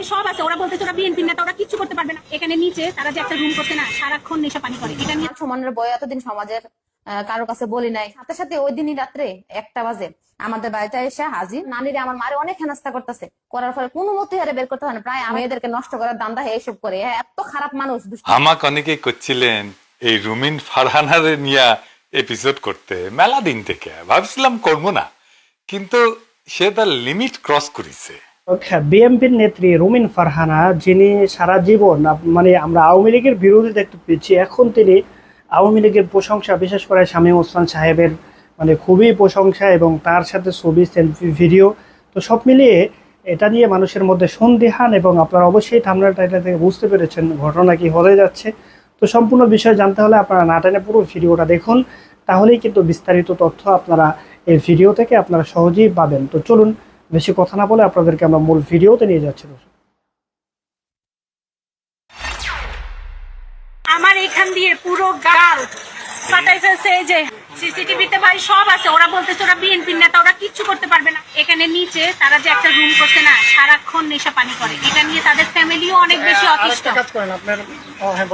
ভাই সব আছে ওরা বলতেছে ওরা বিএনপি নেতা ওরা কিচ্ছু করতে পারবে না। এখানে নিচে তারা যে একটা রুম করছে না সারাক্ষণ নেশা পানি করে। এটা নিয়ে সমানের বয় এতদিন সমাজের কারও কাছে বলি নাই। সাথে সাথে ওই দিনই রাত্রে একটা বাজে। আমাদের বাড়িতে এসে হাজির। নানিরে আমার মারে অনেক হেনাস্তা করতেছে। করার ফলে কোনো মতে হারে বের করতে হয় না। প্রায় আমি এদেরকে নষ্ট করার দান্দা এইসব করে। এত খারাপ মানুষ আমাকে অনেকেই করছিলেন এই রুমিন ফারহানারে নিয়া এপিসোড করতে। মেলা দিন থেকে। ভাবছিলাম করব না। কিন্তু সে তার লিমিট ক্রস করেছে। বিএনপির নেত্রী রুমিন ফারহানা, যিনি সারা জীবন মানে আমরা আওয়ামী লীগের বিরোধী দেখতে পেয়েছি, এখন তিনি আওয়ামী লীগের প্রশংসা, বিশেষ করে শামীম ওসমান সাহেবের মানে খুবই প্রশংসা এবং তার সাথে ছবি, সেলফি, ভিডিও, তো সব মিলিয়ে এটা নিয়ে মানুষের মধ্যে সন্দিহান এবং আপনারা অবশ্যই থামনার টাইটেল থেকে বুঝতে পেরেছেন ঘটনা কি হতে যাচ্ছে। তো সম্পূর্ণ বিষয় জানতে হলে আপনারা না টেনে পুরো ভিডিওটা দেখুন, তাহলেই কিন্তু বিস্তারিত তথ্য আপনারা এই ভিডিও থেকে আপনারা সহজেই পাবেন। তো চলুন বেশি কথা না বলে আপনাদেরকে আমরা মূল ভিডিওতে নিয়ে যাচ্ছি আমার এখান দিয়ে পুরো গাল ফাটাই ফেলছে এই যে। সিসিটিভিতে ভাই সব আছে। ওরা বলতেছে ওরা বিএনপি নেতা ওরা কিচ্ছু করতে পারবে না। এখানে নিচে তারা যে একটা রুম করছে না সারাক্ষণ নেশা পানি করে। এটা নিয়ে তাদের ফ্যামিলিও অনেক বেশি অতিষ্ঠ। আপনার হ্যাঁ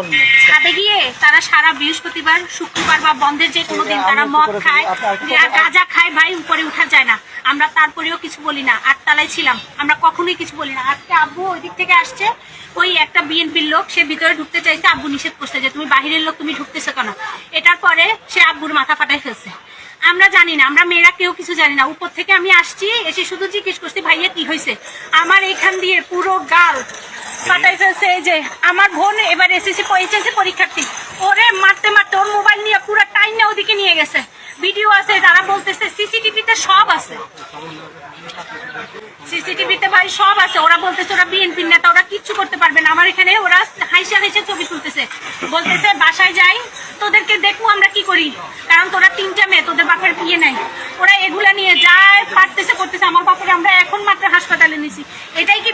ছাদে গিয়ে তারা সারা বৃহস্পতিবার শুক্রবার বা বন্ধের যে কোনো দিন তারা মদ খায় গাঁজা খায় ভাই উপরে উঠা যায় না। আমরা তারপরেও কিছু বলি না। আটতলায় ছিলাম। আমরা কখনোই কিছু বলি না। আজকে আব্বু ওই দিক থেকে আসছে। ওই একটা বিএনপির লোক, সে ভিতরে ঢুকতে চাইছে, আব্বু নিষেধ করছে যে, তুমি বাহিরের লোক, তুমি ঢুকতেছো কেন? এটার পরে সে আব্বুর মাথা ফাটাই ফেলছে। আমরা জানি না, আমরা মেয়েরা কেউ কিছু জানি না। উপর থেকে আমি আসছি, এসে শুধু জিজ্ঞেস করছি, ভাইয়া, কি হয়েছে? আমার এখান দিয়ে পুরো গাল ফাটাই ফেলছে, এই যে, আমার বোন এবার এসএসসি এইচএসসি পরীক্ষার্থী। ওরে, মারতে মারতে, ওর মোবাইল নিয়ে পুরো টাইম না ওদিকে নিয়ে গেছে। ভিডিও আছে, তারা বলতেছে, সিসিটিভিতে সব আছে। সিসিটিভিতে ভাই সব আছে। ওরা বলতেছে ওরা নেতা, ওরা কিচ্ছু করতে পারবে না। আমার এখানে ওরা হাইসা হাইসা ছবি তুলতেছে। বলতেছে, বাসায় যাই, তোদেরকে দেখব আমরা কি করি। কারণ তোরা তিনটা মেয়ে, তোদের বাপের বিয়ে নাই। ওরা এগুলা নিয়ে যায়, পারতেছে, করতেছে। আমার বাপের আমরা এখন মাত্র হাসপাতালে নিছি। এটাই কি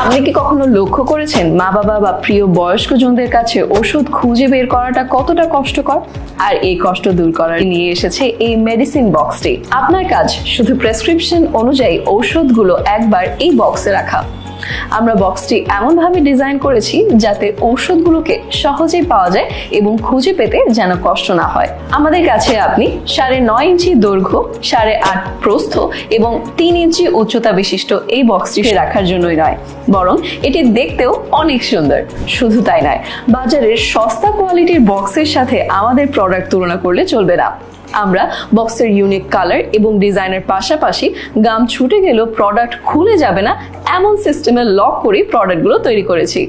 আপনি কি কখনো লক্ষ্য করেছেন মা বাবা বা প্রিয় বয়স্ক জনদের কাছে ওষুধ খুঁজে বের করাটা কতটা কষ্টকর? আর এই কষ্ট দূর করার নিয়ে এসেছে এই মেডিসিন বক্সটি আপনার কাজ শুধু প্রেসক্রিপশন অনুযায়ী ঔষধগুলো একবার এই বক্সে রাখা। আমরা বক্সটি এমনভাবে ডিজাইন করেছি যাতে ঔষধগুলোকে সহজেই পাওয়া যায় এবং খুঁজে পেতে যেন কষ্ট না হয়। আমাদের কাছে আপনি সাড়ে নয় ইঞ্চি দৈর্ঘ্য সাড়ে আট প্রস্থ এবং তিন ইঞ্চি উচ্চতা বিশিষ্ট এই বক্সটি রাখার জন্যই নয় বরং এটি দেখতেও অনেক সুন্দর। শুধু তাই নয় বাজারের সস্তা কোয়ালিটির বক্সের সাথে আমাদের প্রোডাক্ট তুলনা করলে চলবে না। আমরা বক্সের ইউনিক কালার এবং ডিজাইনের পাশাপাশি গাম ছুটে গেলেও প্রোডাক্ট খুলে যাবে না, এমন সিস্টেমে লক করে প্রোডাক্টগুলো তৈরি করেছি।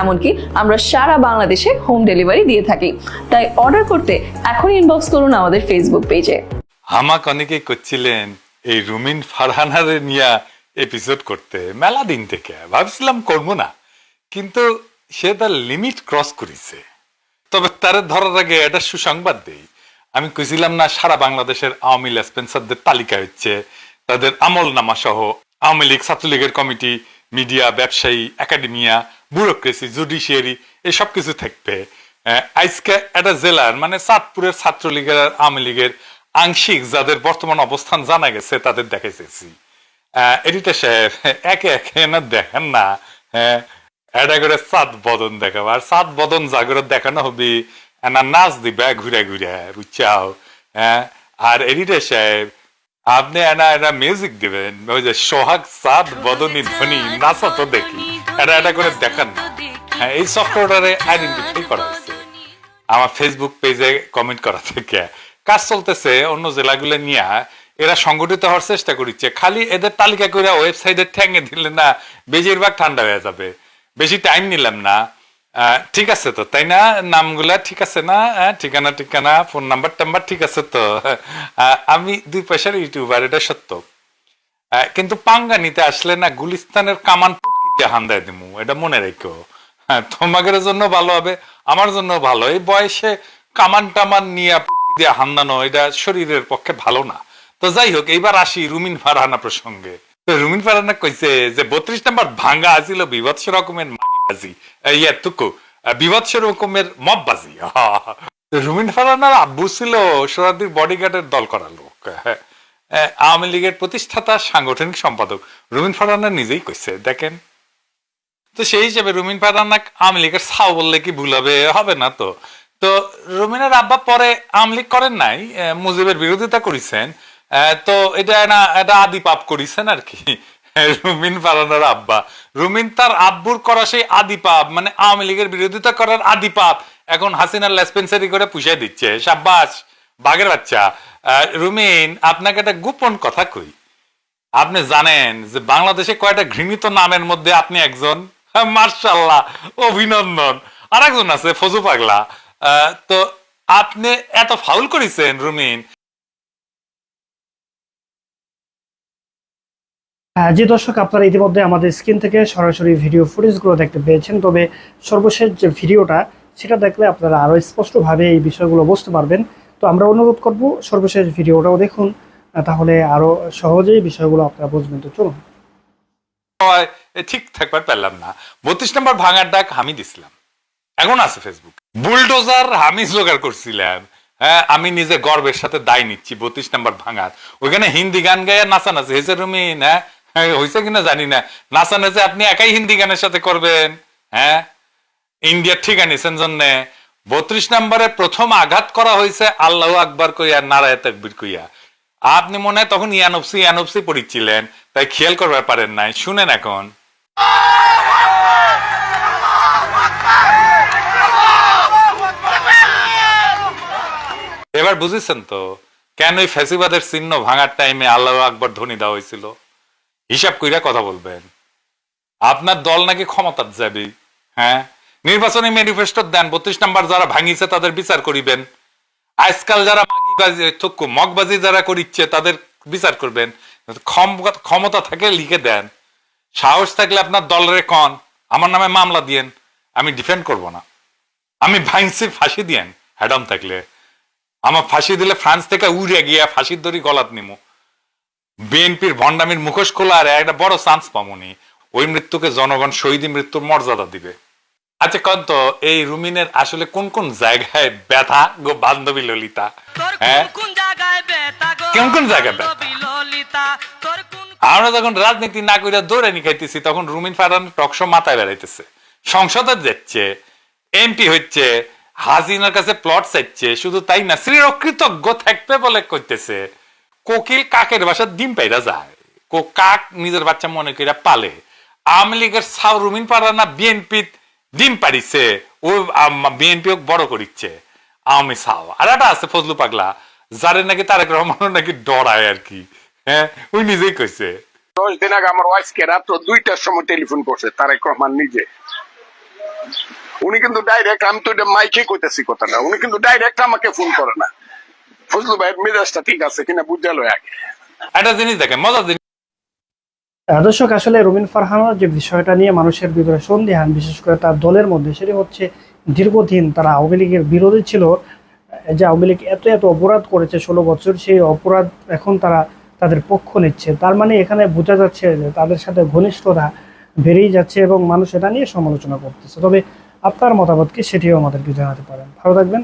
এমনকি আমরা সারা বাংলাদেশে হোম ডেলিভারি দিয়ে থাকি। তাই অর্ডার করতে এখনই ইনবক্স করুন আমাদের ফেসবুক পেজে আমাকে অনেকেই করছিলেন এই রুমিন ফারহানারে নিয়া এপিসোড করতে, মেলা দিন থেকে। ভাবছিলাম করব না, কিন্তু সে তার লিমিট ক্রস করেছে। তবে তার ধরার আগে একটা সুসংবাদ দেই। আমি কইছিলাম না, সারা বাংলাদেশের আওয়ামী লেসপেন্সারদের তালিকা হচ্ছে। তাদের আমল নামা সহ আওয়ামী লীগ, ছাত্রলীগের কমিটি, মিডিয়া, ব্যবসায়ী, একাডেমিয়া, ব্যুরোক্রেসি, জুডিশিয়ারি, এসব কিছু থাকবে। আজকে একটা জেলার মানে চাঁদপুরের ছাত্রলীগের আওয়ামী লীগের আংশিক যাদের বর্তমান অবস্থান জানা গেছে, তাদের দেখাইতেছি। এডিটার সাহেব, একে একে না দেখেন না। হ্যাঁ এটা করে সাত বদন দেখাবো। আর সাত বদন জাগরে দেখানো হবে না নাচ দিবে ঘুরে ঘুরে বুঝছাও হ্যাঁ আর এডিটার সাহেব, আপনি এনা এটা মিউজিক দিবেন। ওই যে সোহাগ সাত বদনী ধ্বনি, নাচা তো দেখি। এটা এটা করে দেখান না। হ্যাঁ এই সফটওয়্যারে আইডেন্টিফাই করা হয়েছে। আমার ফেসবুক পেজে কমেন্ট করা থেকে। কাজ চলতেছে, অন্য জেলাগুলো নিয়ে। এরা সংগঠিত হওয়ার চেষ্টা করছে খালি এদের তালিকা করে ওয়েবসাইটে ঠেঙে দিলে না, বেশিরভাগ ঠান্ডা হয়ে যাবে। বেশি টাইম নিলাম না। ঠিক আছে তো, তাই না? নামগুলা ঠিক আছে না? ঠিকানা ঠিকানা, ফোন নাম্বার টাম্বার ঠিক আছে তো? আমি দুই পয়সার ইউটিউবার এটা সত্য। কিন্তু পাঙ্গা নিতে আসলে না, গুলিস্তানের কামান দিয়ে হান্দায় দিমু, এটা মনে রেখো। হ্যাঁ তোমাদের জন্য ভালো হবে, আমার জন্য ভালো। এই বয়সে কামান টামান নিয়ে দিয়ে হান্দানো, এটা শরীরের পক্ষে ভালো না। তো যাই হোক, এইবার আসি রুমিন ফারহানা প্রসঙ্গে। রুমিন ফারহানা কইছে যে, বত্রিশ নাম্বার ভাঙ্গা আছিল বিভৎস রকমের মাগিবাজি ইয়া টুকু। বিভৎস রকমের মববাজি রুমিন ফারহানার আব্বু ছিল সোরাদির বডিগার্ডের দল করা লোক। হ্যাঁ আওয়ামী লীগের প্রতিষ্ঠাতা, সাংগঠনিক সম্পাদক। রুমিন ফারহানা নিজেই কইছে, দেখেন। তো সেই হিসেবে রুমিন ফারানা আওয়ামী লীগের ছাও বললে কি ভুল হবে? হবে না তো। তো রুমিনের আব্বা পরে আওয়ামী লীগ করেন নাই মুজিবের বিরোধিতা করেছেন। তো এটা না, এটা আদি পাপ করেছেন আর কি। রুমিন ফারহানার আব্বা। রুমিন তার আব্বুর করা সেই আদি পাপ মানে আওয়ামী লীগের বিরোধিতা করার আদি পাপ এখন হাসিনার লেসপেন্সারি করে পুষাই দিচ্ছে। সাব্বাস, বাঘের বাচ্চা। রুমিন, আপনাকে একটা গোপন কথা কই। আপনি জানেন যে বাংলাদেশে কয়টা ঘৃণিত নামের মধ্যে আপনি একজন? মার্শাল্লাহ, অভিনন্দন। আর একজন আছে, ফজু পাগলা। তো আপনি এত ফাউল করেছেন, রুমিন। যে দর্শক আপনারা ইতিমধ্যে আমাদের স্ক্রিন থেকে সরাসরি ভিডিও ফুটেজগুলো দেখতে পেয়েছেন তবে সর্বশেষ যে ভিডিওটা সেটা দেখলে আপনারা আরও স্পষ্টভাবে এই বিষয়গুলো বুঝতে পারবেন। তো আমরা অনুরোধ করব সর্বশেষ ভিডিওটাও দেখুন তাহলে আরও সহজেই বিষয়গুলো আপনারা বুঝবেন। তো চলুন। ঠিক থাকবার পারলাম না। বত্রিশ নম্বর ভাঙার ডাক আমি দিছিলাম। এখন আছে ফেসবুক বুলডোজার আমি জোগাড় করছিলাম হ্যাঁ আমি নিজে গর্বের সাথে দায় নিচ্ছি বত্রিশ নম্বর ভাঙার। ওইখানে হিন্দি গান গায়ে নাচানাচি। হয়েছে রুমিন হ্যাঁ, হয়েছে কিনা জানি না। নাচানাচি আপনি একাই হিন্দি গানের সাথে করবেন হ্যাঁ? ইন্ডিয়ার ঠিক আনিছেন জন্যে। বত্রিশ নম্বরে প্রথম আঘাত করা হয়েছে আল্লাহ আকবর কইয়া, নারায় তকবির কইয়া। আপনি মনে হয় তখন ইয়ানবসি ইয়ানবসি পড়িচ্ছিলেন তাই খেয়াল করবার পারেন নাই। শুনেন এখন। এবার বুঝেছেন তো, কেন এই ফ্যাসিবাদের চিহ্ন ভাঙার টাইমে আল্লাহ আকবর ধ্বনি দেওয়া হয়েছিল হিসাব কইরা কথা বলবেন। আপনার দল নাকি ক্ষমতার যাবে হ্যাঁ? নির্বাচনী ম্যানিফেস্টো দেন, বত্রিশ নাম্বার যারা ভাঙিছে তাদের বিচার করিবেন। আজকাল যারা মাগিবাজি মগবাজি যারা করিচ্ছে তাদের বিচার করবেন। ক্ষম- ক্ষমতা থাকে লিখে দেন। সাহস থাকলে আপনার দলের কন, আমার নামে মামলা দিয়েন, আমি ডিফেন্ড করব না। আমি ভাইন্সির ফাঁসি দিয়েন হ্যাডাম থাকলে। আমার ফাঁসি দিলে ফ্রান্স থেকে উড়ে গিয়া ফাঁসির দড়ি গলাত নিমু। বিএনপির ভণ্ডামির মুখোশ খোলা আর একটা বড় চান্স পামুনি ওই মৃত্যুকে জনগণ শহীদী মৃত্যুর মর্যাদা দিবে। আচ্ছা কন্ত এই রুমিনের আসলে কোন কোন জায়গায় ব্যথা গো বান্ধবী ললিতা? হ্যাঁ? কোন কোন জায়গায় ব্যথা? আমরা যখন রাজনীতি না করে দৌড়ে নি খাইতেছি তখন রুমিন ফারান টকশো মাথায় বেড়াইতেছে। সংসদে যাচ্ছে এমপি হচ্ছে হাজিনার কাছে প্লট চাইছে শুধু তাই না শ্রী অকৃতজ্ঞ থাকবে বলে করতেছে কোকিল কাকের বাসা ডিম পাইরা যায়। কো কাক নিজের বাচ্চা মনে করে পালে। আওয়ামী লীগের সাউ রুমিন পারানা বিএনপি ডিম পারিছে ও বিএনপি বড় করিচ্ছে। আওয়ামী সাউ। আর একটা আছে ফজলু পাগলা, যারে নাকি তারেক রহমান নাকি ডরায় আর কি। হ্যাঁ ওই নিজেই কইছে। দশ দিন আগে আমার ওয়াইফকে রাত্র দুইটার সময় টেলিফোন করছে, তারেক রহমান নিজে। উনি কিন্তু ডাইরেক্ট আমি তো মাইকে কইতেছি কথাটা, উনি কিন্তু ডাইরেক্ট আমাকে ফোন করে না। ফজলু ভাইয়ের মেজাজটা ঠিক আছে কিনা বুঝে লয় আগে একটা জিনিস দেখেন মজার জিনিস দর্শক আসলে ফারহানার যে বিষয়টা নিয়ে মানুষের ভিতরে সন্দেহান বিশেষ করে তার দলের মধ্যে সেটি হচ্ছে দীর্ঘদিন তারা আওয়ামী লীগের বিরোধী ছিল। যে আওয়ামী লীগ এত এত অপরাধ করেছে ষোলো বছর সেই অপরাধ এখন তারা তাদের পক্ষ নিচ্ছে। তার মানে এখানে বোঝা যাচ্ছে যে তাদের সাথে ঘনিষ্ঠতা বেড়েই যাচ্ছে এবং মানুষ এটা নিয়ে সমালোচনা করতেছে। তবে আপনার মতামত কি সেটিও আমাদেরকে জানাতে পারেন। ভালো থাকবেন